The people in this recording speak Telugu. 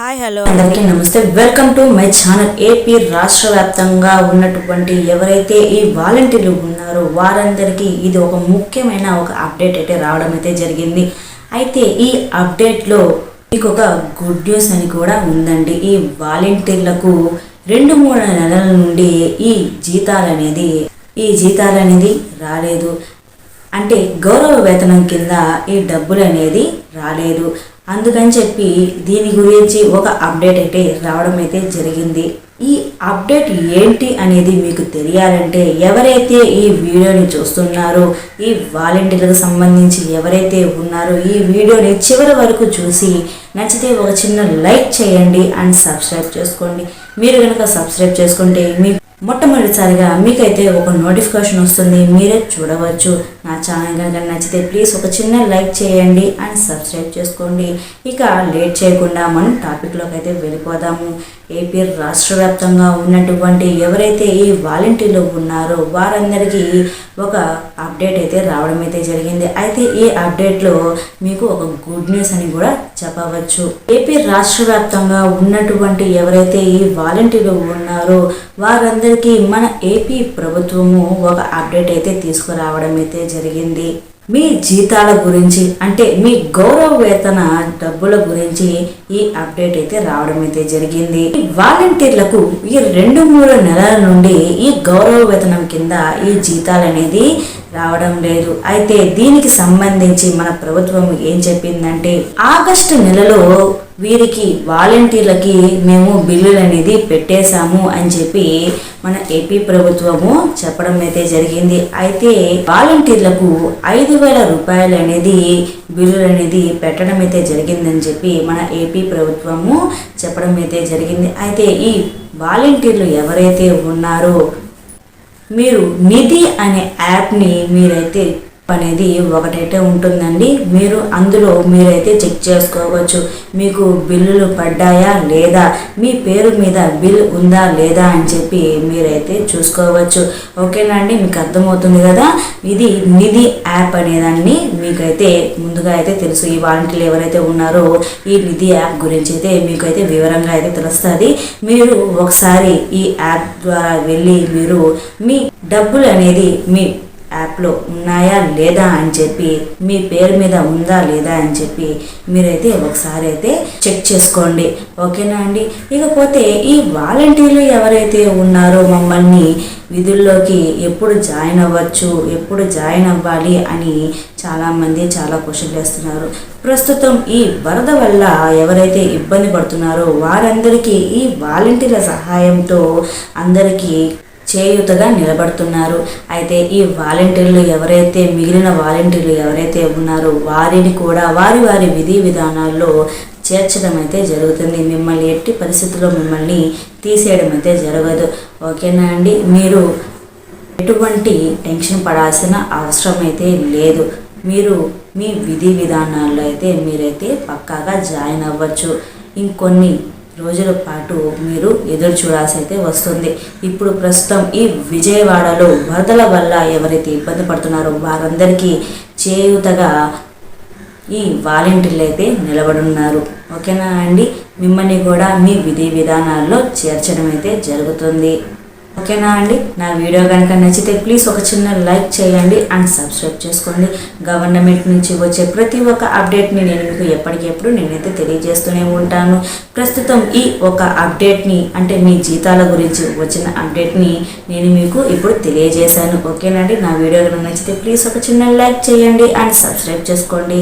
హాయ్ హలో అందరికీ నమస్తే. Welcome to my channel AP రాష్ట్ర వ్యాప్తంగా ఉన్నటువంటి ఎవరైతే ఈ వాలంటీర్లు ఉన్నారో వారందరికీ ఇది ఒక ముఖ్యమైన ఒక అప్డేట్ అయితే రావడం అయితే జరిగింది. అయితే ఈ అప్డేట్లో మీకు ఒక గుడ్ న్యూస్ అని కూడా ఉందండి. ఈ వాలంటీర్లకు రెండు మూడు నెలల నుండి ఈ జీతాలు అనేది ఈ జీతాలు అనేది రాలేదు. అంటే గౌరవ వేతనం కింద ఈ డబ్బులు అనేది రాలేదు. అందుకని చెప్పి దీని గురించి ఒక అప్డేట్ అయితే రావడం అయితే జరిగింది. ఈ అప్డేట్ ఏంటి అనేది మీకు తెలియాలంటే ఎవరైతే ఈ వీడియోని చూస్తున్నారో ఈ వాలంటీర్లకు సంబంధించి ఎవరైతే ఉన్నారో ఈ వీడియోని చివరి వరకు చూసి నచ్చితే ఒక చిన్న లైక్ చేయండి అండ్ సబ్స్క్రైబ్ చేసుకోండి. మీరు కనుక సబ్స్క్రైబ్ చేసుకుంటే మీ మొట్టమొదటిసారిగా మీకైతే ఒక నోటిఫికేషన్ వస్తుంది. మీరే చూడవచ్చు. నా ఛానల్ కనుక నచ్చితే ప్లీజ్ ఒక చిన్న లైక్ చేయండి అండ్ సబ్స్క్రైబ్ చేసుకోండి. ఇక లేట్ చేయకుండా మనం టాపిక్లోకి అయితే వెళ్ళిపోదాము. ఏపీ రాష్ట్ర వ్యాప్తంగా ఉన్నటువంటి ఎవరైతే ఈ వాలంటీర్లు ఉన్నారో వారందరికీ ఒక అప్డేట్ అయితే రావడం అయితే జరిగింది. అయితే ఈ అప్డేట్లో మీకు ఒక గుడ్ న్యూస్ అని కూడా చెప్పవచ్చు. ఏపీ రాష్ట్ర వ్యాప్తంగా ఉన్నటువంటి ఎవరైతే ఈ వాలంటీర్లు ఉన్నారో వారందరికీ మన ఏపీ ప్రభుత్వము ఒక అప్డేట్ అయితే తీసుకురావడం అయితే జరిగింది జరిగింది. మీ జీతాల గురించి అంటే మీ గౌరవ వేతన డబ్బుల గురించి ఈ అప్డేట్ అయితే రావడం అయితే జరిగింది. ఈ వాలంటీర్లకు ఈ రెండు మూడు నెలల నుండి ఈ గౌరవ వేతనం కింద ఈ జీతాలు అనేది రావడం లేదు. అయితే దీనికి సంబంధించి మన ప్రభుత్వం ఏం చెప్పిందంటే ఆగస్టు నెలలో వీరికి వాలంటీర్లకి మేము బిల్లులు అనేది పెట్టేశాము అని చెప్పి మన ఏపీ ప్రభుత్వము చెప్పడం అయితే జరిగింది. అయితే వాలంటీర్లకు ఐదు వేల రూపాయలు అనేది బిల్లులు అనేది పెట్టడం అయితే జరిగిందని చెప్పి మన ఏపీ ప్రభుత్వము చెప్పడం అయితే జరిగింది. అయితే ఈ వాలంటీర్లు ఎవరైతే ఉన్నారో మీరు నిధి అనే యాప్ని మీరైతే అనేది ఒకటైతే ఉంటుందండి. మీరు అందులో మీరైతే చెక్ చేసుకోవచ్చు. మీకు బిల్లులు పడ్డాయా లేదా? మీ పేరు మీద బిల్ ఉందా లేదా అని చెప్పి మీరైతే చూసుకోవచ్చు. ఓకేనా అండి? మీకు అర్థమవుతుంది కదా? ఇది నిధి యాప్ అనేదాన్ని మీకైతే ముందుగా అయితే తెలుసు. ఈ వాలంటీర్లు ఎవరైతే ఉన్నారో ఈ నిధి యాప్ గురించి అయితే మీకైతే వివరంగా అయితే తెలుస్తుంది. మీరు ఒకసారి ఈ యాప్ ద్వారా వెళ్ళి మీరు మీ డబ్బులు అనేది మీ యాప్లో ఉన్నాయా లేదా అని చెప్పి మీ పేరు మీద ఉందా లేదా అని చెప్పి మీరైతే ఒకసారి అయితే చెక్ చేసుకోండి. ఓకేనా అండి? ఇకపోతే ఈ వాలంటీర్లు ఎవరైతే ఉన్నారో మమ్మల్ని విధుల్లోకి ఎప్పుడు జాయిన్ అవ్వచ్చు ఎప్పుడు జాయిన్ అవ్వాలి అని చాలామంది చాలా క్వశ్చన్ వేస్తున్నారు. ప్రస్తుతం ఈ వరద వల్ల ఎవరైతే ఇబ్బంది పడుతున్నారో వారందరికీ ఈ వాలంటీర్ల సహాయంతో అందరికీ చేయూతగా నిలబడుతున్నారు. అయితే ఈ వాలంటీర్లు ఎవరైతే మిగిలిన వాలంటీర్లు ఎవరైతే ఉన్నారో వారిని కూడా వారి వారి విధి విధానాల్లో చేర్చడం అయితే జరుగుతుంది. మిమ్మల్ని ఎట్టి పరిస్థితుల్లో మిమ్మల్ని తీసేయడం అయితే జరగదు. ఓకేనా అండి? మీరు ఎటువంటి టెన్షన్ పడాల్సిన అవసరం అయితే లేదు. మీరు మీ విధి విధానాల్లో అయితే మీరైతే పక్కాగా జాయిన్ అవ్వచ్చు. ఇంకొన్ని రోజుల పాటు మీరు ఎదురు చూడాల్సి అయితే వస్తుంది. ఇప్పుడు ప్రస్తుతం ఈ విజయవాడలో వరదల వల్ల ఎవరైతే ఇబ్బంది పడుతున్నారో వారందరికీ చేయూతగా ఈ వాలంటీర్లు అయితే నిలబడున్నారు. ఓకేనా అండి? మిమ్మల్ని కూడా మీ విధి విధానాల్లో చేర్చడం అయితే జరుగుతుంది. ఓకేనా అండి? నా వీడియో కనుక నచ్చితే ప్లీజ్ ఒక చిన్న లైక్ చేయండి అండ్ సబ్స్క్రైబ్ చేసుకోండి. గవర్నమెంట్ నుంచి వచ్చే ప్రతి ఒక్క అప్డేట్ని నేను మీకు ఎప్పటికెప్పుడు నేనైతే తెలియజేస్తూనే ఉంటాను. ప్రస్తుతం ఈ ఒక అప్డేట్ని అంటే మీ జీతాల గురించి వచ్చిన అప్డేట్ని నేను మీకు ఇప్పుడు తెలియజేశాను. ఓకేనా అండి? నా వీడియో కనుక నచ్చితే ప్లీజ్ ఒక చిన్న లైక్ చేయండి అండ్ సబ్స్క్రైబ్ చేసుకోండి.